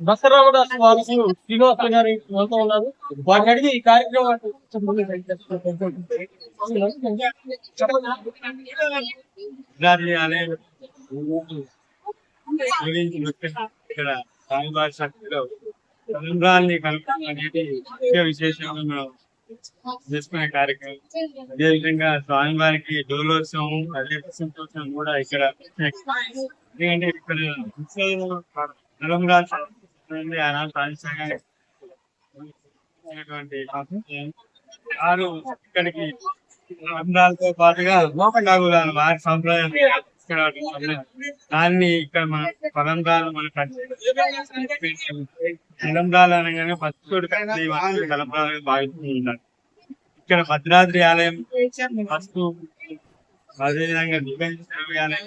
బసరామదాస్ స్వామి శ్రీనివాసులు గారు వెళ్తూ ఉన్నారు. వారిని అడిగి ఈ కార్యక్రమం ఇక్కడ సాయిబాబా శక్తిలో రంధ్రాన్ని కలపడం అనేది ముఖ్య విశేషంగా మనం చేసుకునే కార్యక్రమం. అదేవిధంగా స్వామివారికి డోలోత్సవం అదే సంతోషం కూడా ఇక్కడ. ఎందుకంటే ఇక్కడ నలంరాజు ఆనాడు సాధించగా వారు ఇక్కడికి రంధ్రాలతో పాటుగా మోపకాగులాలు వారి సంప్రదాయం ఇక్కడ దాన్ని ఇక్కడ మన పరంధాలు మన పరంధాలు అనగానే పచ్చోడు కలపడానికి భావిస్తూ ఉంటారు. ఇక్కడ భద్రాద్రి ఆలయం ఫస్ట్ అదేవిధంగా దివ్య ఆలయం.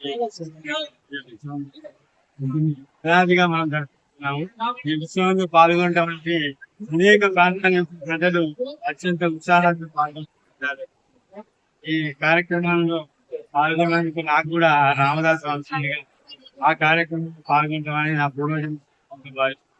వల్ల మనం జరుపుతున్నాము ఈ ఉత్సవంలో పాల్గొనడానికి అనేక ప్రాంతాల ప్రజలు అత్యంత ఉత్సాహంగా పాల్గొంటున్నారు. ఈ కార్యక్రమంలో పాల్గొనడానికి నాకు కూడా రామదాస్ వంశీయుడిగా ఆ కార్యక్రమంలో పాల్గొంటామని నా పూర్వజం భావిస్తున్నాను.